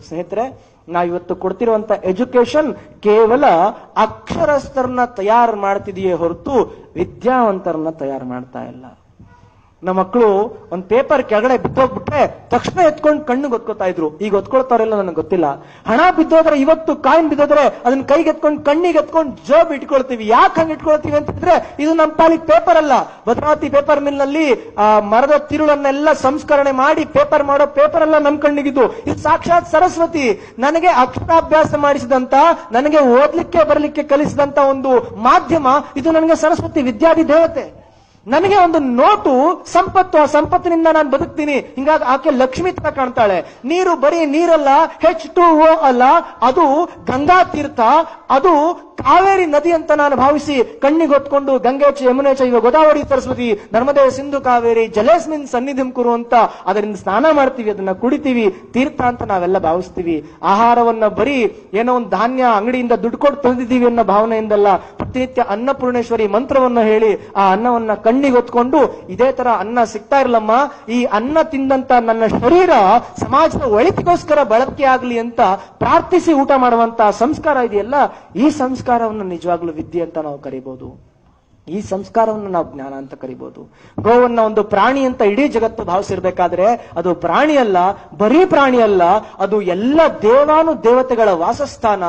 ಸ್ನೇಹಿತರೆ ನಾವು ಇವತ್ತು ಕೊಡ್ತಿರುವಂತ ಎಜುಕೇಶನ್ ಕೇವಲ ಅಕ್ಷರಸ್ಥರನ್ನ ತಯಾರು ಮಾಡ್ತಿದೆಯೇ ಹೊರತು ವಿದ್ಯಾವಂತರನ್ನ ತಯಾರು ಮಾಡ್ತಾ ಇಲ್ಲ. ನಮ್ಮ ಮಕ್ಕಳು ಒಂದ್ ಪೇಪರ್ ಕೆಳಗಡೆ ಬಿದ್ದೋಗ್ಬಿಟ್ರೆ ತಕ್ಷಣ ಎತ್ಕೊಂಡು ಕಣ್ಣು ಗೊತ್ಕೋತಾ ಇದ್ರು. ಈಗ ಒತ್ಕೊಳ್ತಾರಿಲ್ಲ ನನಗೆ ಗೊತ್ತಿಲ್ಲ. ಹಣ ಬಿದ್ದೋದ್ರೆ ಇವತ್ತು ಕಾಯಿನ್ ಬಿದ್ದೋದ್ರೆ ಅದನ್ನ ಕೈಗೆ ಎತ್ಕೊಂಡು ಕಣ್ಣಿಗೆ ಎತ್ಕೊಂಡು ಜೋಬ್ ಇಟ್ಕೊಳ್ತೀವಿ. ಯಾಕೆ ಹಂಗೆ ಇಟ್ಕೊಳ್ತೀವಿ ಅಂತಂದ್ರೆ ಇದು ನಮ್ಮ ಪಾಲಿಗೆ ಪೇಪರ್ ಅಲ್ಲ. ಭದ್ರಾವತಿ ಪೇಪರ್ ಮಿಲ್ನಲ್ಲಿ ಆ, ಮರದ ತಿರುಳನ್ನೆಲ್ಲ ಸಂಸ್ಕರಣೆ ಮಾಡಿ ಪೇಪರ್ ಮಾಡೋ ಪೇಪರ್ ಅಲ್ಲ ನಮ್ ಕಣ್ಣಿಗಿದ್ದು. ಇದು ಸಾಕ್ಷಾತ್ ಸರಸ್ವತಿ. ನನಗೆ ಅಕ್ಷರಾಭ್ಯಾಸ ಮಾಡಿಸಿದಂತ, ನನಗೆ ಓದ್ಲಿಕ್ಕೆ ಬರಲಿಕ್ಕೆ ಕಲಿಸಿದಂತ ಒಂದು ಮಾಧ್ಯಮ. ಇದು ನನಗೆ ಸರಸ್ವತಿ ವಿದ್ಯಾಧಿ ದೇವತೆ ನನಗೆ ಒಂದು ನೋಟು, ಸಂಪತ್ತು, ಆ ಸಂಪತ್ತಿನಿಂದ ನಾನು ಬದುಕ್ತೀನಿ. ಹಿಂಗಾಗಿ ಆಕೆ ಲಕ್ಷ್ಮಿ ತರ ಕಾಣ್ತಾಳೆ. ನೀರು ಬರೀ ನೀರಲ್ಲ ಹೆಚ್ ಟು ಓ ಅಲ್ಲ, ಅದು ಗಂಗಾ ತೀರ್ಥ, ಅದು ಕಾವೇರಿ ನದಿ ಅಂತ ನಾನು ಭಾವಿಸಿ ಕಣ್ಣಿಗೆ ಹೊತ್ಕೊಂಡು ಗಂಗೆ ಚ, ಯಮುನೆ ಇವ ಗೋದಾವರಿ ಸರಸ್ವತಿ, ನರ್ಮದೆ ಸಿಂಧು ಕಾವೇರಿ, ಜಲೇಸ್ಮಿನ್ ಸನ್ನಿಧಿಂ ಕುರು ಅಂತ ಅದರಿಂದ ಸ್ನಾನ ಮಾಡ್ತೀವಿ, ಅದನ್ನ ಕುಡಿತೀವಿ, ತೀರ್ಥ ಅಂತ ನಾವೆಲ್ಲ ಭಾವಿಸ್ತೀವಿ. ಆಹಾರವನ್ನ ಬರೀ ಏನೋ ಒಂದು ಧಾನ್ಯ ಅಂಗಡಿಯಿಂದ ದುಡ್ಡು ಕೊಟ್ಟು ತಂದಿದ್ದೀವಿ ಅನ್ನೋ ಭಾವನೆಯಿಂದಲ್ಲ ಪ್ರತಿನಿತ್ಯ ಅನ್ನಪೂರ್ಣೇಶ್ವರಿ ಮಂತ್ರವನ್ನ ಹೇಳಿ ಆ ಅನ್ನವನ್ನ ಕಣ್ಣಿಗೆ ಹೊತ್ಕೊಂಡು, ಇದೇ ತರ ಅನ್ನ ಸಿಗ್ತಾ ಇರ್ಲಮ್ಮ, ಈ ಅನ್ನ ತಿಂದಂತ ನನ್ನ ಶರೀರ ಸಮಾಜದ ಒಳಿತಿಗೋಸ್ಕರ ಬಳಕೆ ಆಗ್ಲಿ ಅಂತ ಪ್ರಾರ್ಥಿಸಿ ಊಟ ಮಾಡುವಂತ ಸಂಸ್ಕಾರ ಇದೆಯಲ್ಲ, ಈ ಸಂಸ್ಕಾರವನ್ನು ನಿಜವಾಗ್ಲೂ ವಿದ್ಯೆ ಅಂತ ನಾವು ಕರಿಬಹುದು ಈ ಸಂಸ್ಕಾರವನ್ನು ನಾವು ಜ್ಞಾನ ಅಂತ ಕರಿಬಹುದು ಗೋವನ್ನ ಒಂದು ಪ್ರಾಣಿ ಅಂತ ಇಡೀ ಜಗತ್ತು ಭಾವಿಸಿರ್ಬೇಕಾದ್ರೆ ಅದು ಪ್ರಾಣಿ ಅಲ್ಲ, ಬರೀ ಪ್ರಾಣಿ ಅಲ್ಲ, ಅದು ಎಲ್ಲ ದೇವಾನು ದೇವತೆಗಳ ವಾಸಸ್ಥಾನ,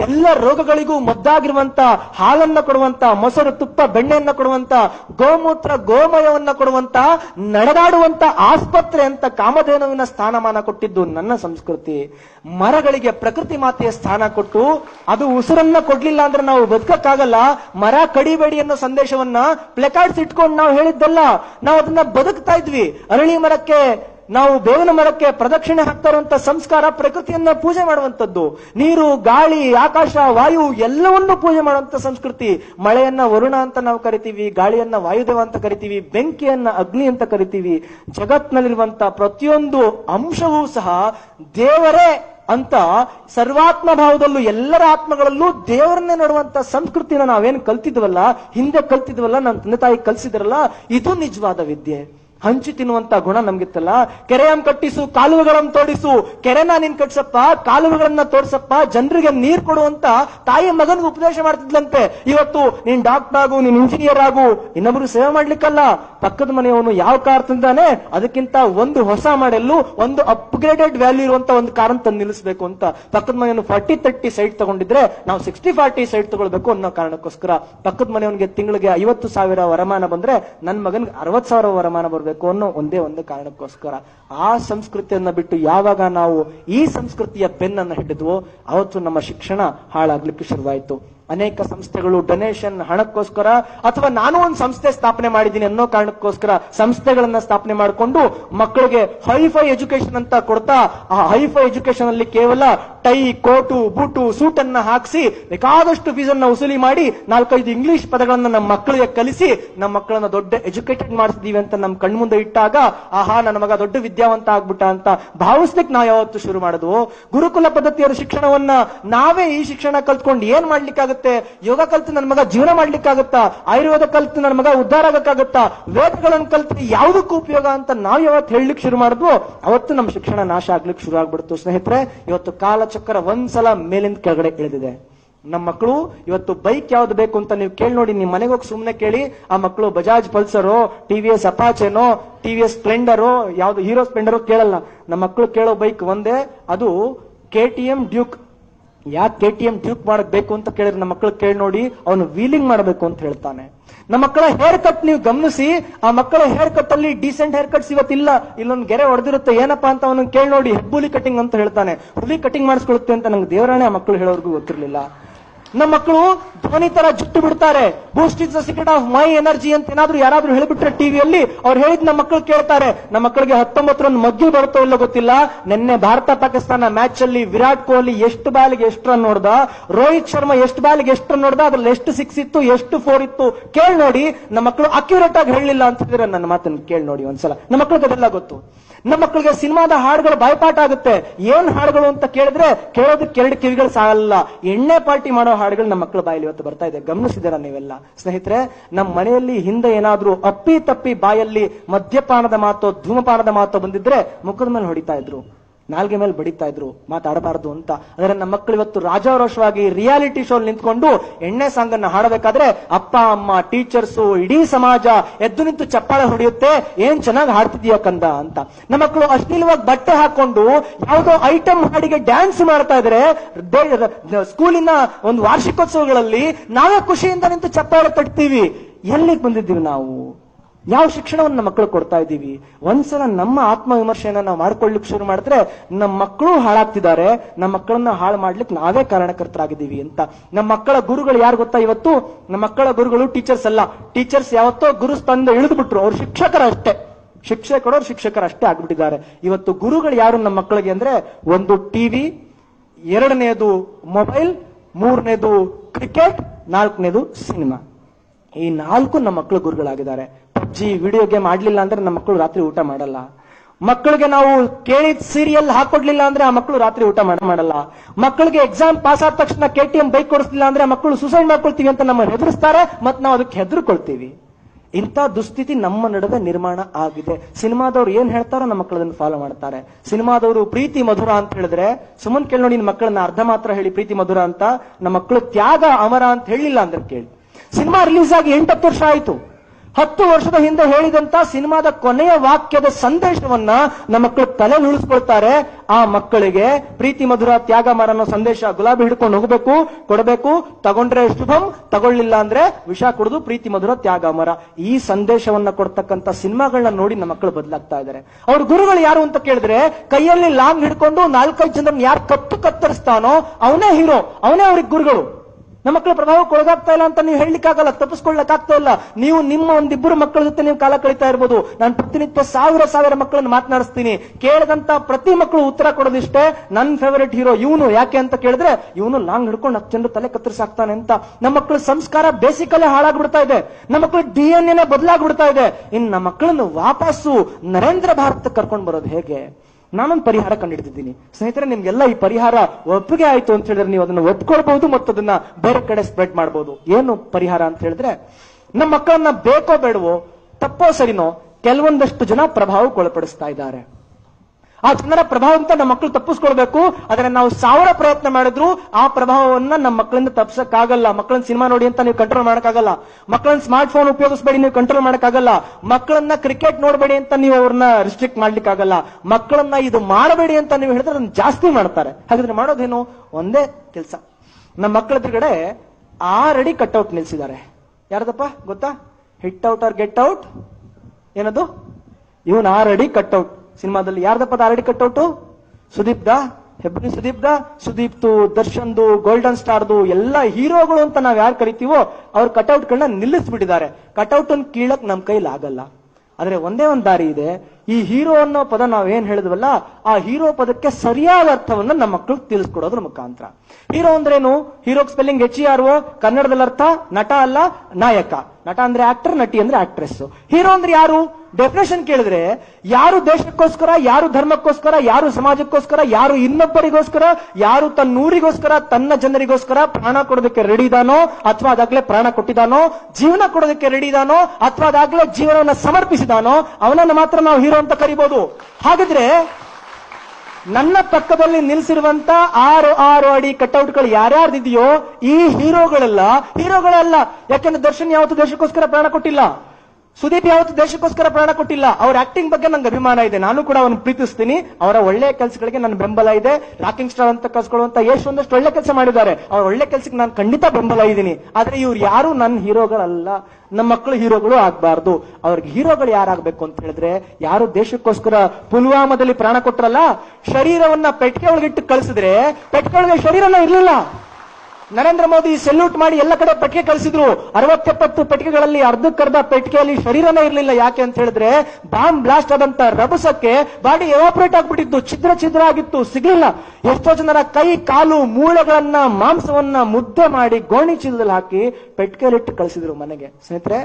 ಎಲ್ಲ ರೋಗಗಳಿಗೂ ಮದ್ದಾಗಿರುವಂತ ಹಾಲನ್ನ ಕೊಡುವಂತ, ಮೊಸರು, ತುಪ್ಪ, ಬೆಣ್ಣೆಯನ್ನ ಕೊಡುವಂತ, ಗೋಮೂತ್ರ, ಗೋಮಯವನ್ನ ಕೊಡುವಂತ, ನಡೆದಾಡುವಂತ ಆಸ್ಪತ್ರೆ ಅಂತ ಕಾಮಧೇನುವಿನ ಸ್ಥಾನಮಾನ ಕೊಟ್ಟಿದ್ದು ನನ್ನ ಸಂಸ್ಕೃತಿ. ಮರಗಳಿಗೆ ಪ್ರಕೃತಿ ಮಾತೆಯ ಸ್ಥಾನ ಕೊಟ್ಟು ಅದು ಉಸಿರನ್ನ ಕೊಡ್ಲಿಲ್ಲ ಅಂದ್ರೆ ನಾವು ಬದುಕಕ್ಕಾಗಲ್ಲ. ಮರ ಕಡಿಬೇಡಿ ಅನ್ನೋ ಸಂದೇಶವನ್ನ ಪ್ಲೆಕಾರ್ಡ್ಸ್ ಇಟ್ಕೊಂಡು ನಾವು ಹೇಳಿದ್ದಲ್ಲ. ನಾವು ಅದನ್ನ ಬದುಕ್ತಾ ಇದ್ವಿ. ಅರಳಿ ಮರಕ್ಕೆ, ನಾವು ಬೇವಿನ ಮರಕ್ಕೆ ಪ್ರದಕ್ಷಿಣೆ ಹಾಕ್ತಾ ಸಂಸ್ಕಾರ ಪ್ರಕೃತಿಯನ್ನ ಪೂಜೆ ಮಾಡುವಂತದ್ದು ನೀರು, ಗಾಳಿ, ಆಕಾಶ, ವಾಯು ಎಲ್ಲವನ್ನೂ ಪೂಜೆ ಮಾಡುವಂತ ಸಂಸ್ಕೃತಿ. ಮಳೆಯನ್ನ ವರುಣ ಅಂತ ನಾವು ಕರಿತೀವಿ, ಗಾಳಿಯನ್ನ ವಾಯುದೇವ ಅಂತ ಕರಿತೀವಿ, ಬೆಂಕಿಯನ್ನ ಅಗ್ನಿ ಅಂತ ಕರಿತೀವಿ. ಜಗತ್ನಲ್ಲಿರುವಂತ ಪ್ರತಿಯೊಂದು ಅಂಶವೂ ಸಹ ದೇವರೇ ಅಂತ ಸರ್ವಾತ್ಮ ಭಾವದಲ್ಲೂ ಎಲ್ಲರ ಆತ್ಮಗಳಲ್ಲೂ ದೇವರನ್ನೇ ನೋಡುವಂತ ಸಂಸ್ಕೃತಿನ ನಾವೇನು ಕಲ್ತಿದ್ವಲ್ಲ, ಹಿಂದೆ ಕಲ್ತಿದ್ವಲ್ಲ ನನ್ನ ತಂದೆ ತಾಯಿ ಕಲ್ಸಿದ್ರಲ್ಲ, ಇದು ನಿಜವಾದ ವಿದ್ಯೆ. ಹಂಚಿ ತಿನ್ನುವಂತ ಗುಣ ನಮ್ಗಿತ್ತಲ್ಲ? ಕೆರೆಯಂ ಕಟ್ಟಿಸು ಕಾಲುವೆಗಳನ್ನ ತೋಡಿಸು. ಕೆರೆನ ನೀನ್ ಕಟ್ಸಪ್ಪ, ಕಾಲುವೆಗಳನ್ನ ತೋಡ್ಸಪ್ಪ, ಜನರಿಗೆ ನೀರ್ ಕೊಡುವಂತ ತಾಯಿ ಮಗನಿಗೆ ಉಪದೇಶ ಮಾಡ್ತಿದ್ಲಂತೆ. ಇವತ್ತು ನೀನ್ ಡಾಕ್ಟರ್ ಆಗು, ನೀನ್ ಇಂಜಿನಿಯರ್ ಆಗು, ಇನ್ನೊಬ್ರು ಸೇವೆ ಮಾಡ್ಲಿಕ್ಕಲ್ಲ. ಪಕ್ಕದ ಮನೆಯವನು ಯಾವ ಕಾರ್ ತಂದಾನೆ, ಅದಕ್ಕಿಂತ ಒಂದು ಹೊಸ ಮಾಡೆಲ್ಲು, ಒಂದು ಅಪ್ಗ್ರೇಡೆಡ್ ವ್ಯಾಲ್ಯೂ ಇರುವಂತ ಒಂದು ಕಾರ್ ತಂದು ನಿಲ್ಲಿಸಬೇಕು ಅಂತ. ಪಕ್ಕದ ಮನೆಯವನು ಫಾರ್ಟಿ ತರ್ಟಿ ಸೈಟ್ ತಗೊಂಡಿದ್ರೆ ನಾವು ಸಿಕ್ಸ್ಟಿ ಫಾರ್ಟಿ ಸೈಟ್ ತಗೊಳ್ಬೇಕು ಅನ್ನೋ ಕಾರಣಕ್ಕೋಸ್ಕರ. ಪಕ್ಕದ ಮನೆಯವನಿಗೆ ತಿಂಗಳಿಗೆ ಐವತ್ತು ಸಾವಿರ ವರಮಾನ ಬಂದ್ರೆ ನನ್ನ ಮಗನಿಗೆ ಅರವತ್ ಸಾವಿರ ವರಮಾನ ಬರಬೇಕು. ಅನ್ನೋ ಒಂದೇ ಒಂದು ಕಾರಣಕ್ಕೋಸ್ಕರ ಆ ಸಂಸ್ಕೃತಿಯನ್ನ ಬಿಟ್ಟು ಯಾವಾಗ ನಾವು ಈ ಸಂಸ್ಕೃತಿಯ ಬೆನ್ನನ್ನು ಹಿಡಿದ್ವೋ ಅವತ್ತು ನಮ್ಮ ಶಿಕ್ಷಣ ಹಾಳಾಗ್ಲಿಕ್ಕೆ ಶುರುವಾಯಿತು. ಅನೇಕ ಸಂಸ್ಥೆಗಳು ಡೊನೇಷನ್ ಹಣಕ್ಕೋಸ್ಕರ ಅಥವಾ ನಾನು ಒಂದು ಸಂಸ್ಥೆ ಸ್ಥಾಪನೆ ಮಾಡಿದ್ದೀನಿ ಅನ್ನೋ ಕಾರಣಕ್ಕೋಸ್ಕರ ಸಂಸ್ಥೆಗಳನ್ನ ಸ್ಥಾಪನೆ ಮಾಡಿಕೊಂಡು ಮಕ್ಕಳಿಗೆ ಹೈಫೈ ಎಜುಕೇಶನ್ ಅಂತ ಕೊಡ್ತಾ ಆ ಹೈಫೈ ಎಜುಕೇಶನ್ ಅಲ್ಲಿ ಕೇವಲ ಟೈ, ಕೋಟು, ಬೂಟು ಸೂಟ್ ಅನ್ನ ಹಾಕಿಸಿ ಬೇಕಾದಷ್ಟು ಫೀಸ್ ಅನ್ನ ವಸೂಲಿ ಮಾಡಿ ನಾಲ್ಕೈದು ಇಂಗ್ಲಿಷ್ ಪದಗಳನ್ನ ನಮ್ಮ ಮಕ್ಕಳಿಗೆ ಕಲಿಸಿ ನಮ್ಮ ಮಕ್ಕಳನ್ನ ದೊಡ್ಡ ಎಜುಕೇಟೆಡ್ ಮಾಡಿಸಿದೀವಿ ಅಂತ ನಮ್ಮ ಕಣ್ಮುಂದೆ ಇಟ್ಟಾಗ ಆಹಾ ನನ್ನ ಮಗ ದೊಡ್ಡ ವಿದ್ಯಾವಂತ ಆಗ್ಬಿಟ್ಟ ಅಂತ ಭಾವಿಸ್ಲಿಕ್ಕೆ ನಾವು ಯಾವತ್ತು ಶುರು ಮಾಡುದು. ಗುರುಕುಲ ಪದ್ಧತಿಯರ ಶಿಕ್ಷಣವನ್ನ ನಾವೇ ಈ ಶಿಕ್ಷಣ ಕಲ್ತ್ಕೊಂಡು ಏನ್ ಮಾಡ್ಲಿಕ್ಕಾಗುತ್ತೆ? ಯೋಗ ಕಲ್ತು ನನ್ನ ಮಗ ಜೀವನ ಮಾಡ್ಲಿಕ್ಕಾಗತ್ತಾ, ಆಯುರ್ವೇದ ಕಲ್ತು ನನ್ನ ಮಗ ಉದ್ಧಾರ ಆಗಕ್ಕಾಗತ್ತಾ, ವೇದಗಳನ್ನು ಕಲ್ತು ಯಾವುದಕ್ಕೂ ಉಪಯೋಗ ಅಂತ ನಾವು ಯಾವತ್ತು ಹೇಳಲಿಕ್ಕೆ ಶುರು ಮಾಡಿದ್ವು, ಅವತ್ತು ನಮ್ಮ ಶಿಕ್ಷಣ ನಾಶ ಆಗ್ಲಿಕ್ಕೆ ಶುರು ಆಗ್ಬಿಡ್ತು. ಸ್ನೇಹಿತರೆ, ಇವತ್ತು ಕಾಲಚಕ್ರ ಒಂದ್ಸಲ ಮೇಲಿಂದ ಕೆಳಗಡೆ ಇಳಿದಿದೆ. ನಮ್ಮ ಮಕ್ಕಳು ಇವತ್ತು ಬೈಕ್ ಯಾವ್ದು ಬೇಕು ಅಂತ ನೀವು ಕೇಳಿ ನೋಡಿ, ನಿಮ್ ಮನೆಗೆ ಹೋಗಿ ಸುಮ್ಮನೆ ಕೇಳಿ, ಆ ಮಕ್ಕಳು ಬಜಾಜ್ ಪಲ್ಸರೋ, ಟಿ ವಿ ಎಸ್ ಅಪಾಚೆನೋ, ಟಿ ವಿ ಎಸ್ ಸ್ಪ್ಲೆಂಡರೋ, ಯಾವ್ದು ಹೀರೋ ಸ್ಪ್ಲೆಂಡರೋ ಕೇಳಲ್ಲ. ನಮ್ಮ ಮಕ್ಕಳು ಕೇಳೋ ಬೈಕ್ ಒಂದೇ, ಅದು ಕೆ ಟಿ ಎಂ ಡ್ಯೂಕ್ ಯಾಕೆ ಕೆ ಟಿ ಎಂ ಡ್ಯೂಕ್ ಮಾಡಕ್ ಅಂತ ಕೇಳಿದ್ರೆ ನಮ್ಮ ಮಕ್ಕಳು ಕೇಳಿ ನೋಡಿ, ಅವನು ವೀಲಿಂಗ್ ಮಾಡಬೇಕು ಅಂತ ಹೇಳ್ತಾನೆ. ನಮ್ಮ ಮಕ್ಕಳ ಹೇರ್ ಕಟ್ ನೀವು ಗಮನಿಸಿ, ಆ ಮಕ್ಕಳ ಹೇರ್ ಕಟ್ ಅಲ್ಲಿ ಡೀಸೆಂಟ್ ಹೇರ್ ಕಟ್ಸ್ ಇವತ್ತಿಲ್ಲ. ಇಲ್ಲೊಂದು ಗೆರೆ ಹೊಡೆದಿರುತ್ತೆ, ಏನಪ್ಪಾ ಅಂತ ಅವನು ಕೇಳಿ ನೋಡಿ, ಹೆಬ್ಬುಲಿ ಕಟಿಂಗ್ ಅಂತ ಹೇಳ್ತಾನೆ. ಹುಲಿ ಕಟಿಂಗ್ ಮಾಡಿಸ್ಕೊಳುತ್ತೆ ಅಂತ ನಂಗೆ ದೇವರಾಣೆ ಆ ಮಕ್ಕಳು ಹೇಳೋರ್ಗೂ ಗೊತ್ತಿರ್ಲಿಲ್ಲ. ನಮ್ಮ ಮಕ್ಕಳು ಧ್ವನಿ ತರ ಜುಟ್ಟು ಬಿಡ್ತಾರೆ. Boost is the secret of my energy ಅಂತ ಏನಾದ್ರು ಯಾರಾದ್ರೂ ಹೇಳಿಬಿಟ್ರೆ ಟಿವಿಯಲ್ಲಿ ಅವ್ರು ಹೇಳಿದ್ ನಮ್ಮ ಮಕ್ಕಳು ಕೇಳ್ತಾರೆ. ನಮ್ಮ ಮಕ್ಕಳಿಗೆ ಹತ್ತೊಂಬತ್ತರೊಂದು ಮಗ್ಗಿ ಬರುತ್ತೋ ಇಲ್ಲ ಗೊತ್ತಿಲ್ಲ. ನಿನ್ನೆ ಭಾರತ ಪಾಕಿಸ್ತಾನ ಮ್ಯಾಚ್ ಅಲ್ಲಿ ವಿರಾಟ್ ಕೊಹ್ಲಿ ಎಷ್ಟು ಬ್ಯಾಲ್ಗೆ ಎಷ್ಟು ರನ್ ನೋಡ್ದ ರೋಹಿತ್ ಶರ್ಮಾ ಎಷ್ಟು ಬ್ಯಾಲ್ಗೆ ಎಷ್ಟು ರನ್ ನೋಡ್ದ ಅದ್ರಲ್ಲಿ ಎಷ್ಟು ಸಿಕ್ಸ್ ಇತ್ತು, ಎಷ್ಟು ಫೋರ್ ಇತ್ತು? ಕೇಳಿ ನೋಡಿ. ನಮ್ಮ ಮಕ್ಕಳು ಅಕ್ಯುರೇಟ್ ಆಗಿ ಹೇಳಲಿಲ್ಲ ಅಂತಿದ್ರೆ ನನ್ನ ಮಾತನ್ನು ಕೇಳಿ ನೋಡಿ ಒಂದ್ಸಲ. ನಮ್ಮ ಮಕ್ಕಳಿಗೆ ಅದೆಲ್ಲ ಗೊತ್ತು. ನಮ್ಮ ಮಕ್ಕಳಿಗೆ ಸಿನಿಮಾದ ಹಾಡುಗಳು ಬಾಯ್ಪಾಠ ಆಗುತ್ತೆ. ಏನ್ ಹಾಡುಗಳು ಅಂತ ಕೇಳಿದ್ರೆ ಕೇಳೋದಕ್ಕೆ ಎರಡು ಕಿವಿಗಳು ಸಾಲಲ್ಲ. ಎಣ್ಣೆ ಪಾರ್ಟಿ ಮಾಡೋ ಹಾಡುಗಳು ನಮ್ಮ ಮಕ್ಕಳ ಬಾಯಲ್ಲಿ ಇವತ್ತು ಬರ್ತಾ ಇದೆ. ಗಮನಿಸಿದಾರ ನೀವೆಲ್ಲ? ಸ್ನೇಹಿತರೆ, ನಮ್ಮ ಮನೆಯಲ್ಲಿ ಹಿಂದೆ ಏನಾದ್ರೂ ಅಪ್ಪಿ ತಪ್ಪಿ ಬಾಯಲ್ಲಿ ಮದ್ಯಪಾನದ ಮಾತೋ, ಧೂಮಪಾನದ ಮಾತೋ ಬಂದಿದ್ರೆ ಮುಖದ ಮೇಲೆ ಹೊಡಿತಾ ಇದ್ರು. ನಾಲ್ಗೆ ಮೇಲೆ ಬಡಿತಾ ಇದ್ರು, ಮಾತಾಡಬಾರದು ಅಂತ. ಆದರೆ ನಮ್ಮ ಮಕ್ಕಳು ಇವತ್ತು ರಾಜಾರೋಷವಾಗಿ ರಿಯಾಲಿಟಿ ಶೋ ನಿಂತ್ಕೊಂಡು ಎಣ್ಣೆ ಸಾಂಗ್ ಹಾಡಬೇಕಾದ್ರೆ ಅಪ್ಪ, ಅಮ್ಮ ಟೀಚರ್ಸು ಇಡೀ ಸಮಾಜ ಎದ್ದು ನಿಂತು ಚಪ್ಪಾಳೆ ಹೊಡೆಯುತ್ತೆ, ಏನ್ ಚೆನ್ನಾಗಿ ಹಾಡ್ತಿದ್ಯಾ ಕಂದ ಅಂತ. ನಮ್ಮ ಮಕ್ಕಳು ಅಶ್ಲೀಲವಾಗಿ ಬಟ್ಟೆ ಹಾಕೊಂಡು ಯಾವುದೋ ಐಟಮ್ ಹಾಡಿಗೆ ಡ್ಯಾನ್ಸ್ ಮಾಡ್ತಾ ಇದ್ರೆ ಸ್ಕೂಲಿನ ಒಂದು ವಾರ್ಷಿಕೋತ್ಸವಗಳಲ್ಲಿ ನಾವೇ ಖುಷಿಯಿಂದ ನಿಂತು ಚಪ್ಪಾಳೆ ತಟ್ತೀವಿ. ಎಲ್ಲಿಗೆ ಬಂದಿದ್ದೀವಿ ನಾವು? ಯಾವ ಶಿಕ್ಷಣವನ್ನು ನಮ್ಮ ಮಕ್ಕಳು ಕೊಡ್ತಾ ಇದ್ದೀವಿ? ಒಂದ್ಸಲ ನಮ್ಮ ಆತ್ಮವಿಮರ್ಶೆಯನ್ನು ನಾವು ಮಾಡ್ಕೊಳ್ಳಿಕ್ ಶುರು ಮಾಡಿದ್ರೆ ನಮ್ಮ ಮಕ್ಕಳು ಹಾಳಾಗ್ತಿದ್ದಾರೆ. ನಮ್ಮ ಮಕ್ಕಳನ್ನ ಹಾಳು ಮಾಡ್ಲಿಕ್ಕೆ ನಾವೇ ಕಾರಣಕರ್ತರಾಗಿದ್ದೀವಿ ಅಂತ. ನಮ್ಮ ಮಕ್ಕಳ ಗುರುಗಳು ಯಾರು ಗೊತ್ತಾ ಇವತ್ತು? ನಮ್ಮ ಮಕ್ಕಳ ಗುರುಗಳು ಟೀಚರ್ಸ್ ಅಲ್ಲ. ಟೀಚರ್ಸ್ ಯಾವತ್ತೋ ಗುರು ಸ್ಥಾನದಿಂದ ಇಳಿದ್ಬಿಟ್ರು. ಅವ್ರು ಶಿಕ್ಷಕರ ಅಷ್ಟೇ. ಶಿಕ್ಷೆ ಕೊಡೋರು ಶಿಕ್ಷಕರ ಅಷ್ಟೇ ಆಗ್ಬಿಟ್ಟಿದ್ದಾರೆ. ಇವತ್ತು ಗುರುಗಳು ಯಾರು ನಮ್ಮ ಮಕ್ಕಳಿಗೆ ಅಂದ್ರೆ ಒಂದು ಟಿವಿ ಎರಡನೇದು ಮೊಬೈಲ್, ಮೂರನೇದು ಕ್ರಿಕೆಟ್, ನಾಲ್ಕನೇದು ಸಿನಿಮಾ. ಈ ನಾಲ್ಕು ನಮ್ಮ ಮಕ್ಕಳು ಗುರುಗಳಾಗಿದ್ದಾರೆ. ಪಬ್ಜಿ ವಿಡಿಯೋ ಗೇಮ್ ಆಡ್ಲಿಲ್ಲ ಅಂದ್ರೆ ನಮ್ಮ ಮಕ್ಕಳು ರಾತ್ರಿ ಊಟ ಮಾಡಲ್ಲ. ಮಕ್ಕಳಿಗೆ ನಾವು ಕೇಳಿದ ಸೀರಿಯಲ್ ಹಾಕೊಡ್ಲಿಲ್ಲ ಅಂದ್ರೆ ಆ ಮಕ್ಕಳು ರಾತ್ರಿ ಊಟ ಮಾಡ- ಮಾಡಲ್ಲ. ಮಕ್ಕಳಿಗೆ ಎಕ್ಸಾಮ್ ಪಾಸ್ ಆದ ತಕ್ಷಣ ಕೆ ಟಿ ಎಂ ಬೈಕ್ ಕೊಡಿಸ್ಲಿಲ್ಲ ಅಂದ್ರೆ ಮಕ್ಕಳು ಸುಸೈಡ್ ಮಾಡ್ಕೊಳ್ತೀವಿ ಅಂತ ನಮ್ಮ ಹೆದರಿಸ್ತಾರೆ ಮತ್ ನಾವು ಅದಕ್ಕೆ ಹೆದರ್ಕೊಳ್ತೀವಿ. ಇಂಥ ದುಸ್ಥಿತಿ ನಮ್ಮ ನಡುವೆ ನಿರ್ಮಾಣ ಆಗಿದೆ. ಸಿನಿಮಾದವ್ರು ಏನ್ ಹೇಳ್ತಾರೋ ನಮ್ಮ ಮಕ್ಕಳು ಅದನ್ನ ಫಾಲೋ ಮಾಡ್ತಾರೆ. ಸಿನಿಮಾದವರು ಪ್ರೀತಿ ಮಧುರ ಅಂತ ಹೇಳಿದ್ರೆ, ಸುಮನ್ ಕೇಳಿ ನೋಡಿ ನಿನ್ ಮಕ್ಕಳನ್ನ ಅರ್ಧ ಮಾತ್ರ ಹೇಳಿ ಪ್ರೀತಿ ಮಧುರ ಅಂತ, ನಮ್ಮ ಮಕ್ಕಳು ತ್ಯಾಗ, ಅಮರ ಅಂತ ಹೇಳಿಲ್ಲ ಅಂದ್ರೆ ಕೇಳಿ. ಸಿನಿಮಾ ರಿಲೀಸ್ ಆಗಿ ಎಂಟತ್ತು ವರ್ಷ ಆಯ್ತು. ಹತ್ತು ವರ್ಷದ ಹಿಂದೆ ಹೇಳಿದಂತ ಸಿನಿಮಾದ ಕೊನೆಯ ವಾಕ್ಯದ ಸಂದೇಶವನ್ನ ನಮ್ಮ ಮಕ್ಕಳು ತಲೆ ಉಳಿಸ್ಕೊಳ್ತಾರೆ. ಆ ಮಕ್ಕಳಿಗೆ ಪ್ರೀತಿ ಮಧುರ ತ್ಯಾಗ ಮರ ಅನ್ನೋ ಸಂದೇಶ ಗುಲಾಬಿ ಹಿಡ್ಕೊಂಡು ಹೋಗಬೇಕು, ಕೊಡಬೇಕು. ತಗೊಂಡ್ರೆ ಶುಭಂ, ತಗೊಳ್ಳಿಲ್ಲ ಅಂದ್ರೆ ವಿಷ ಕುಡಿದು ಪ್ರೀತಿ ಮಧುರ ತ್ಯಾಗ ಮರ. ಈ ಸಂದೇಶವನ್ನ ಕೊಡ್ತಕ್ಕಂತ ಸಿನಿಮಾಗಳನ್ನ ನೋಡಿ ನಮ್ಮ ಮಕ್ಕಳು ಬದಲಾಗ್ತಾ ಇದ್ದಾರೆ. ಅವ್ರ ಗುರುಗಳು ಯಾರು ಅಂತ ಕೇಳಿದ್ರೆ, ಕೈಯಲ್ಲಿ ಲಾಂಗ್ ಹಿಡ್ಕೊಂಡು ನಾಲ್ಕೈದು ಜನರನ್ನ ಯಾರು ಕತ್ತು ಕತ್ತರಿಸ್ತಾನೋ ಅವನೇ ಹೀರೋ, ಅವನೇ ಅವ್ರಿಗೆ ಗುರುಗಳು. ನಮ್ಮ ಮಕ್ಕಳು ಪ್ರಭಾವಕ್ಕೆ ಒಳಗಾಗ್ತಾ ಇಲ್ಲ ಅಂತ ನೀವು ಹೇಳಲಿಕ್ಕಾಗಲ್ಲ, ತಪ್ಪಿಸ್ಕೊಳ್ಳಕ್ಕಾಗ್ತಾ ಇಲ್ಲ. ನೀವು ನಿಮ್ಮ ಒಂದಿಬ್ಬರು ಮಕ್ಕಳ ಜೊತೆ ನೀವು ಕಾಲ ಕಳೀತಾ ಇರ್ಬೋದು. ನಾನು ಪ್ರತಿನಿತ್ಯ ಸಾವಿರ ಸಾವಿರ ಮಕ್ಕಳನ್ನು ಮಾತನಾಡಿಸ್ತೀನಿ. ಕೇಳಿದಂತ ಪ್ರತಿ ಮಕ್ಕಳು ಉತ್ತರ ಕೊಡೋದಿಷ್ಟೇ. ನನ್ನ ಫೇವರೇಟ್ ಹೀರೋ ಇವನು. ಯಾಕೆ ಅಂತ ಕೇಳಿದ್ರೆ, ಇವನು ಲಾಂಗ್ ಹಿಡ್ಕೊಂಡು ಹತ್ತು ಜನರು ತಲೆ ಕತ್ತರಿಸಾಕ್ತಾನೆ ಅಂತ. ನಮ್ಮ ಮಕ್ಕಳ ಸಂಸ್ಕಾರ ಬೇಸಿಕಲ್ಲೇ ಹಾಳಾಗ್ಬಿಡ್ತಾ ಇದೆ. ನಮ್ಮ ಮಕ್ಕಳು ಡಿ ಎನ್ ಎನೇ ಬದಲಾಗ್ಬಿಡ್ತಾ ಇದೆ. ಇನ್ನು ನಮ್ಮ ಮಕ್ಕಳನ್ನು ವಾಪಸ್ಸು ನರೇಂದ್ರ ಭಾರತಕ್ಕೆ ಕರ್ಕೊಂಡು ಬರೋದು ಹೇಗೆ? ನಾನೊಂದು ಪರಿಹಾರ ಕಂಡುಹಿಡಿದಿದ್ದೀನಿ. ಸ್ನೇಹಿತರೆ, ನಿಮ್ಗೆಲ್ಲ ಈ ಪರಿಹಾರ ಒಪ್ಪಿಗೆ ಆಯ್ತು ಅಂತ ಹೇಳಿದ್ರೆ ನೀವು ಅದನ್ನ ಒಪ್ಕೊಳ್ಬಹುದು ಮತ್ತು ಅದನ್ನ ಬೇರೆ ಕಡೆ ಸ್ಪ್ರೆಡ್ ಮಾಡಬಹುದು ಏನು ಪರಿಹಾರ ಅಂತ ಹೇಳಿದ್ರೆ, ನಮ್ಮ ಮಕ್ಕಳನ್ನ ಬೇಕೋ ಬೇಡವೋ, ತಪ್ಪೋ ಸರಿನೋ, ಕೆಲವೊಂದಷ್ಟು ಜನ ಪ್ರಭಾವಕ್ಕೊಳಪಡಿಸ್ತಾ ಇದ್ದಾರೆ. ಆ ಜನರ ಅಂತ ನಮ್ಮ ಮಕ್ಕಳು ತಪ್ಪಿಸ್ಕೊಳ್ಬೇಕು. ಆದರೆ ನಾವು ಸಾವಿರ ಪ್ರಯತ್ನ ಮಾಡಿದ್ರು ಆ ಪ್ರಭಾವವನ್ನ ನಮ್ಮ ಮಕ್ಕಳಿಂದ ತಪ್ಪಿಸಕ್ಕಾಗಲ್ಲ. ಮಕ್ಕಳನ್ನ ಸಿನಿಮಾ ನೋಡಿ ಅಂತ ನೀವು ಕಂಟ್ರೋಲ್ ಮಾಡೋಕ್ಕಾಗಲ್ಲ. ಮಕ್ಕಳನ್ನ ಸ್ಮಾರ್ಟ್ ಫೋನ್ ಉಪಯೋಗಿಸಬೇಡಿ ನೀವು ಕಂಟ್ರೋಲ್ ಮಾಡಕ್ಕಾಗಲ್ಲ. ಮಕ್ಕಳನ್ನ ಕ್ರಿಕೆಟ್ ನೋಡಬೇಡಿ ಅಂತ ನೀವು ಅವ್ರನ್ನ ರಿಸ್ಟ್ರಿಕ್ಟ್ ಮಾಡ್ಲಿಕ್ಕಾಗಲ್ಲ. ಮಕ್ಕಳನ್ನ ಇದು ಮಾಡಬೇಡಿ ಅಂತ ನೀವು ಹೇಳಿದ್ರೆ ಅದನ್ನ ಜಾಸ್ತಿ ಮಾಡ್ತಾರೆ. ಹಾಗಾದ್ರೆ ಮಾಡೋದೇನು? ಒಂದೇ ಕೆಲಸ. ನಮ್ಮ ಮಕ್ಕಳ ಎದುರುಗಡೆ ಆರಡಿ ಕಟ್ಔಟ್ ನಿಲ್ಸಿದ್ದಾರೆ. ಯಾರದಪ್ಪ? ಗೊತ್ತಾ? Hit out or get out ಏನದು? ಇವನ್ ಆರಡಿ ಕಟ್ಔಟ್ ಸಿನಿಮಾದಲ್ಲಿ ಯಾರ್ದಪ್ಪ ಆರಡಿ ಕಟ್ಔಟು ಸುದೀಪ್ ದ ಹೆಬ್ಬನಿ ಸುದೀಪ್ ದಾ ದರ್ಶನ್ ದರ್ಶನ್ದು ಗೋಲ್ಡನ್ ಸ್ಟಾರ್ದು ಎಲ್ಲ ಹೀರೋಗಳು ಅಂತ ನಾವ್ ಯಾರು ಕರಿತೀವೋ ಅವ್ರ ಕಟ್ಔಟ್ಗಳನ್ನ ನಿಲ್ಲಿಸ್ಬಿಟ್ಟಿದ್ದಾರೆ. ಕಟ್ಔಟ್ ಅನ್ನು ಕೀಳಕ್ ನಮ್ ಕೈಲಿ ಆಗಲ್ಲ ಆದ್ರೆ ಒಂದೇ ಒಂದ್ ದಾರಿ ಇದೆ. ಈ ಹೀರೋ ಅನ್ನೋ ಪದ ನಾವೇನ್ ಹೇಳಿದ್ವಲ್ಲ, ಆ ಹೀರೋ ಪದಕ್ಕೆ ಸರಿಯಾದ ಅರ್ಥವನ್ನ ನಮ್ಮ ಮಕ್ಕಳು ತಿಳಿಸ್ಕೊಡೋದ್ರ ಮುಖಾಂತರ. ಹೀರೋ ಅಂದ್ರೇನು? Hero spelling H R O ಕನ್ನಡದಲ್ಲಿ ಅರ್ಥ ನಟ ಅಲ್ಲ, ನಾಯಕ. ನಟ ಅಂದ್ರೆ ಆಕ್ಟರ್ ನಟಿ ಅಂದ್ರೆ ಆಕ್ಟ್ರೆಸ್ ಹೀರೋ ಅಂದ್ರೆ ಯಾರು? ಡೆಫಿನೇಷನ್ ಕೇಳಿದ್ರೆ, ಯಾರು ದೇಶಕ್ಕೋಸ್ಕರ, ಯಾರು ಧರ್ಮಕ್ಕೋಸ್ಕರ, ಯಾರು ಸಮಾಜಕ್ಕೋಸ್ಕರ, ಯಾರು ಇನ್ನೊಬ್ಬರಿಗೋಸ್ಕರ, ಯಾರು ತನ್ನ ಊರಿಗೋಸ್ಕರ, ತನ್ನ ಜನರಿಗೋಸ್ಕರ ಪ್ರಾಣ ಕೊಡೋದಕ್ಕೆ ರೆಡಿ ಇದಾನೋ, ಅಥವಾ ಅದಾಗ್ಲೇ ಪ್ರಾಣ ಕೊಟ್ಟಿದಾನೋ, ಜೀವನ ಕೊಡೋದಕ್ಕೆ ರೆಡಿ ಇದಾನೋ, ಅಥವಾ ಅದಾಗ್ಲೇ ಜೀವನವನ್ನ ಸಮರ್ಪಿಸಿದಾನೋ, ಅವನನ್ನು ಮಾತ್ರ ನಾವು ಹೀರೋ ಅಂತ ಕರಿಬಹುದು ಹಾಗಿದ್ರೆ ನನ್ನ ಪಕ್ಕದಲ್ಲಿ ನಿಲ್ಸಿರುವಂತ ಆರು ಆರು ಅಡಿ ಕಟ್ಔಟ್ಗಳು ಯಾರ್ಯಾರ್ದಿದೆಯೋ ಈ ಹೀರೋಗಳೆಲ್ಲ, ಹೀರೋಗಳಲ್ಲ. ಯಾಕಂದ್ರೆ ದರ್ಶನ್ ಯಾವತ್ತು ದೇಶಕ್ಕೋಸ್ಕರ ಪ್ರಾಣ ಕೊಟ್ಟಿಲ್ಲ. ಸುದೀಪ್ ಯಾವತ್ತು ದೇಶಕ್ಕೋಸ್ಕರ ಪ್ರಾಣ ಕೊಟ್ಟಿಲ್ಲ. ಅವ್ರ ಆಕ್ಟಿಂಗ್ ಬಗ್ಗೆ ನಂಗೆ ಅಭಿಮಾನ ಇದೆ. ನಾನು ಕೂಡ ಅವನು ಪ್ರೀತಿಸ್ತೀನಿ. ಅವರ ಒಳ್ಳೆ ಕೆಲಸಗಳಿಗೆ ನನ್ನ ಬೆಂಬಲ ಇದೆ. ರಾಕಿಂಗ್ ಸ್ಟಾರ್ ಅಂತ ಕಳ್ಸ್ಕೊಳ್ಳುವಂತ ಎಷ್ಟು ಒಂದಷ್ಟು ಒಳ್ಳೆ ಕೆಲಸ ಮಾಡಿದ್ದಾರೆ. ಅವ್ರ ಒಳ್ಳೆ ಕೆಲಸಕ್ಕೆ ನಾನು ಖಂಡಿತ ಬೆಂಬಲ ಇದ್ದೀನಿ. ಆದ್ರೆ ಇವ್ರು ಯಾರು ನನ್ನ ಹೀರೋಗಳಲ್ಲ. ನಮ್ಮ ಮಕ್ಕಳು ಹೀರೋಗಳು ಆಗ್ಬಾರ್ದು. ಅವ್ರಿಗೆ ಹೀರೋಗಳು ಯಾರಾಗಬೇಕು ಅಂತ ಹೇಳಿದ್ರೆ ಯಾರು ದೇಶಕ್ಕೋಸ್ಕರ ಪುಲ್ವಾಮಾದಲ್ಲಿ ಪ್ರಾಣ ಕೊಟ್ಟರಲ್ಲ ಶರೀರವನ್ನ ಪೆಟ್ಟಿಗೆ ಒಳಗಿಟ್ಟು ಕಳಿಸಿದ್ರೆ ಪೆಟ್ಟಿಗೆ ಒಳಗೆ ಶರೀರನ ಇರ್ಲಿಲ್ಲ. ನರೇಂದ್ರ ಮೋದಿ ಸೆಲ್ಯೂಟ್ ಮಾಡಿ ಎಲ್ಲ ಕಡೆ ಪೆಟ್ಟಿಗೆ ಕಳಿಸಿದ್ರು. ಅರವತ್ತೆಪ್ಪತ್ತು ಪೆಟ್ಟಿಗೆಗಳಲ್ಲಿ ಅರ್ಧಕ್ಕರ್ಧ ಪೆಟ್ಟಿಗೆಯಲ್ಲಿ ಶರೀರನೇ ಇರಲಿಲ್ಲ. ಯಾಕೆ ಅಂತ ಹೇಳಿದ್ರೆ ಬಾಂಬ್ ಬ್ಲಾಸ್ಟ್ ಆದಂತ ರಭಸಕ್ಕೆ ಬಾಡಿ ಎವಾಪರೇಟ್ ಆಗ್ಬಿಟ್ಟಿತ್ತು ಛಿದ್ರ ಛಿದ್ರ ಆಗಿತ್ತು. ಸಿಗ್ಲಿಲ್ಲ. ಎಷ್ಟೋ ಜನರ ಕೈ, ಕಾಲು, ಮೂಳೆಗಳನ್ನ, ಮಾಂಸವನ್ನ ಮುದ್ದೆ ಮಾಡಿ ಗೋಣಿ ಚೀಲದಲ್ಲಿ ಹಾಕಿ ಪೆಟ್ಟಿಗೆಲಿಟ್ಟು ಕಳಿಸಿದ್ರು ಮನೆಗೆ. ಸ್ನೇಹಿತರೆ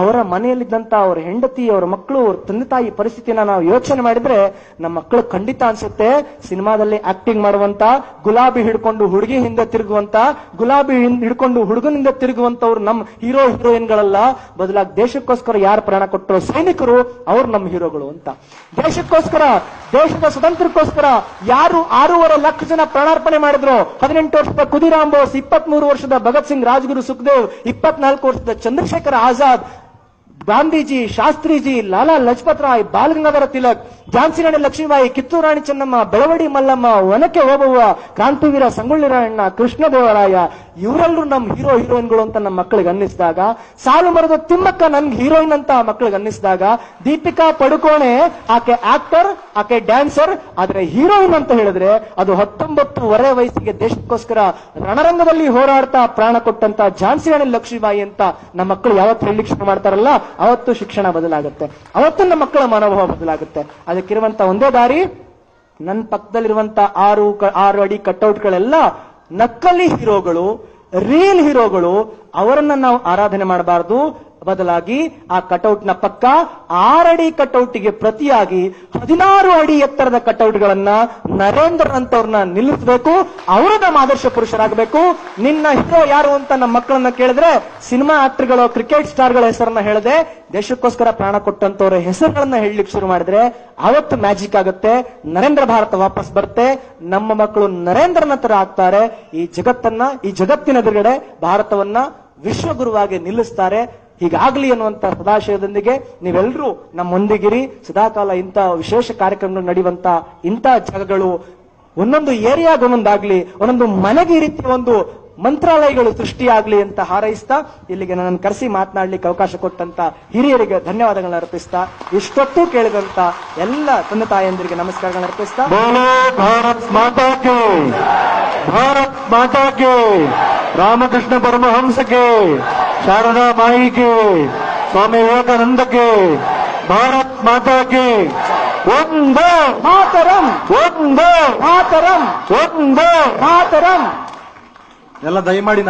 ಅವರ ಮನೆಯಲ್ಲಿದ್ದಂತ ಅವರ ಹೆಂಡತಿ, ಅವರ ಮಕ್ಕಳು, ಅವ್ರ ತಂದೆ ತಾಯಿ ಪರಿಸ್ಥಿತಿನ ನಾವು ಯೋಚನೆ ಮಾಡಿದ್ರೆ ನಮ್ಮ ಮಕ್ಕಳು ಖಂಡಿತ ಅನ್ಸುತ್ತೆ. ಸಿನಿಮಾದಲ್ಲಿ ಆಕ್ಟಿಂಗ್ ಮಾಡುವಂತ, ಗುಲಾಬಿ ಹಿಡ್ಕೊಂಡು ಹುಡುಗಿ ಹಿಂದೆ ತಿರುಗುವಂತ, ಗುಲಾಬಿ ಹಿಡ್ಕೊಂಡು ಹುಡುಗನಿಂದ ತಿರುಗುವಂತವ್ರು ನಮ್ಮ ಹೀರೋ ಹೀರೋಯಿನ್ ಗಳಲ್ಲ ಬದಲಾಗಿ ದೇಶಕ್ಕೋಸ್ಕರ ಯಾರು ಪ್ರಾಣ ಕೊಟ್ಟರು ಸೈನಿಕರು ಅವ್ರು ನಮ್ಮ ಹೀರೋಗಳು ಅಂತ. ದೇಶಕ್ಕೋಸ್ಕರ, ದೇಶದ ಸ್ವತಂತ್ರಕ್ಕೋಸ್ಕರ ಯಾರು ಆರೂವರೆ ಲಕ್ಷ ಜನ ಪ್ರಾಣಾರ್ಪಣೆ ಮಾಡಿದ್ರು, ಹದಿನೆಂಟು ವರ್ಷದ ಕುದಿರಾಮ್ ಬೋಸ್ ಇಪ್ಪತ್ತ್ ವರ್ಷದ ಭಗತ್ ಸಿಂಗ್, ರಾಜ್ಗುರು ಸುಖದೇವ್, ಇಪ್ಪತ್ನಾಲ್ಕು ವರ್ಷದ ಚಂದ್ರಶೇಖರ್ ಆಜಾದ್ ಗಾಂಧೀಜಿ, ಶಾಸ್ತ್ರೀಜಿ, ಲಾಲಾ ಲಜಪತ್ ರಾಯ್, ಬಾಲಗಂಗಾಧರ ತಿಲಕ್ ಝಾನ್ಸಿ ರಾಣಿ ಲಕ್ಷ್ಮೀಬಾಯಿ, ಕಿತ್ತೂರು ರಾಣಿ ಚೆನ್ನಮ್ಮ, ಬೆಳವಡಿ ಮಲ್ಲಮ್ಮ, ಒನಕೆ ಓಬವ್ವ, ಕ್ರಾಂತಿವೀರ ಸಂಗೊಳ್ಳಿ ರಾಯಣ್ಣ ಕೃಷ್ಣದೇವರಾಯ, ಇವರೆಲ್ಲರೂ ನಮ್ಮ ಹೀರೋ, ಹೀರೋಯಿನ್ಗಳು ಅಂತ ನಮ್ಮ ಮಕ್ಕಳಿಗೆ ಅನ್ನಿಸಿದಾಗ, ಸಾಲು ಮರದ ತಿಮ್ಮಕ್ಕ ನನ್ಗೆ ಹೀರೋಯಿನ್ ಅಂತ ಮಕ್ಕಳಿಗೆ ಅನ್ನಿಸಿದಾಗ, ದೀಪಿಕಾ ಪಡುಕೋಣೆ, ಆಕೆ ಆಕ್ಟರ್, ಆಕೆ ಡ್ಯಾನ್ಸರ್, ಆದ್ರೆ ಹೀರೋಯಿನ್ ಅಂತ ಹೇಳಿದ್ರೆ ಅದು ಹತ್ತೊಂಬತ್ತುವರೆ ವಯಸ್ಸಿಗೆ ದೇಶಕ್ಕೋಸ್ಕರ ರಣರಂಗದಲ್ಲಿ ಹೋರಾಡ್ತಾ ಪ್ರಾಣ ಕೊಟ್ಟಂತ ಝಾನ್ಸಿ ರಾಣಿ ಲಕ್ಷ್ಮೀಬಾಯಿ ಅಂತ ನಮ್ಮ ಮಕ್ಕಳು ಯಾವತ್ತು ಹೇಳಲಿಕ್ಕೆ ಶುರು ಮಾಡ್ತಾರಲ್ಲ ಅವತ್ತು ಶಿಕ್ಷಣ ಬದಲಾಗುತ್ತೆ. ಅವತ್ತು ನಮ್ಮ ಮಕ್ಕಳ ಮನೋಭಾವ ಬದಲಾಗುತ್ತೆ. ಅದಕ್ಕಿರುವಂತ ಒಂದೇ ದಾರಿ ನನ್ನ ಪಕ್ಕದಲ್ಲಿರುವಂತ ಆರು ಆರು ಅಡಿ ಕಟ್ಔಟ್ಗಳೆಲ್ಲ ನಕಲಿ ಹೀರೋಗಳು ರಿಯಲ್ ಹೀರೋಗಳು, ಅವರನ್ನ ನಾವು ಆರಾಧನೆ ಮಾಡಬಾರದು. ಬದಲಾಗಿ ಆ ಕಟೌಟ್ನ ಪಕ್ಕ ಆರಡಿ ಕಟೌಟಿಗೆ ಪ್ರತಿಯಾಗಿ ಹದಿನಾರು ಅಡಿ ಎತ್ತರದ ಕಟೌಟ್ಗಳನ್ನ ನರೇಂದ್ರ ಅಂತವ್ರನ್ನ ನಿಲ್ಲಿಸಬೇಕು, ಅವರದ ಆದರ್ಶ ಪುರುಷರಾಗಬೇಕು. ನಿನ್ನ ಹೀರೋ ಯಾರು ಅಂತ ನಮ್ಮ ಮಕ್ಕಳನ್ನ ಕೇಳಿದ್ರೆ ಸಿನಿಮಾ ಆಕ್ಟರ್ಗಳು, ಕ್ರಿಕೆಟ್ ಸ್ಟಾರ್ಗಳ ಹೆಸರನ್ನ ಹೇಳದೆ ದೇಶಕ್ಕೋಸ್ಕರ ಪ್ರಾಣ ಕೊಟ್ಟಂತವ್ರ ಹೆಸರುಗಳನ್ನ ಹೇಳಲಿಕ್ಕೆ ಶುರು ಮಾಡಿದ್ರೆ ಅವತ್ತು ಮ್ಯಾಜಿಕ್ ಆಗುತ್ತೆ. ನರೇಂದ್ರ ಭಾರತ ವಾಪಸ್ ಬರುತ್ತೆ. ನಮ್ಮ ಮಕ್ಕಳು ನರೇಂದ್ರನ ತರ ಆಗ್ತಾರೆ. ಈ ಜಗತ್ತನ್ನ, ಈ ಜಗತ್ತಿನ ಎದುರುಗಡೆ ಭಾರತವನ್ನ ವಿಶ್ವಗುರುವಾಗಿ ನಿಲ್ಲಿಸ್ತಾರೆ. ಹೀಗಾಗಲಿ ಅನ್ನುವಂತ ಸದಾಶಯದೊಂದಿಗೆ ನೀವೆಲ್ಲರೂ ನಮ್ಮೊಂದಿಗಿರಿ ಸದಾಕಾಲ ಇಂಥ ವಿಶೇಷ ಕಾರ್ಯಕ್ರಮಗಳು ನಡೆಯುವಂತ ಇಂಥ ಜಾಗಗಳು ಒಂದೊಂದು ಏರಿಯಾಗ ಒಂದೊಂದಾಗ್ಲಿ ಒಂದೊಂದು ಮನೆಗೆ ಈ ರೀತಿಯ ಒಂದು ಮಂತ್ರಾಲಯಗಳು ಸೃಷ್ಟಿಯಾಗಲಿ ಅಂತ ಹಾರೈಸ್ತಾ, ಇಲ್ಲಿಗೆ ನನ್ನನ್ನು ಕರೆಸಿ ಮಾತನಾಡ್ಲಿಕ್ಕೆ ಅವಕಾಶ ಕೊಟ್ಟಂತ ಹಿರಿಯರಿಗೆ ಧನ್ಯವಾದಗಳನ್ನ ಅರ್ಪಿಸ್ತಾ, ಇಷ್ಟೊತ್ತು ಕೇಳಿದಂತ ಎಲ್ಲ ತಂದೆ ತಾಯಿಯಂದಿರಿಗೆ ನಮಸ್ಕಾರಗಳನ್ನ ಅರ್ಪಿಸ್ತಾ. ಭಾರತ್ ಮಾತಾಕೆ ಭಾರತ್ ಮಾತಾಕೆ ರಾಮಕೃಷ್ಣ ಪರಮಹಂಸಕ್ಕೆ ಶಾರದಾ ಮಾಯಿಗೆ ಸ್ವಾಮಿ ವಿವೇಕಾನಂದಕ್ಕೆ ಭಾರತ್ ಮಾತಾಕ್ಕೆ ಒಂದು ಮಾತರಂ. ಒಂದು ಮಾತರಂ. ಒಂದು ಮಾತರಂ. ಎಲ್ಲ ದಯಮಾಡಿ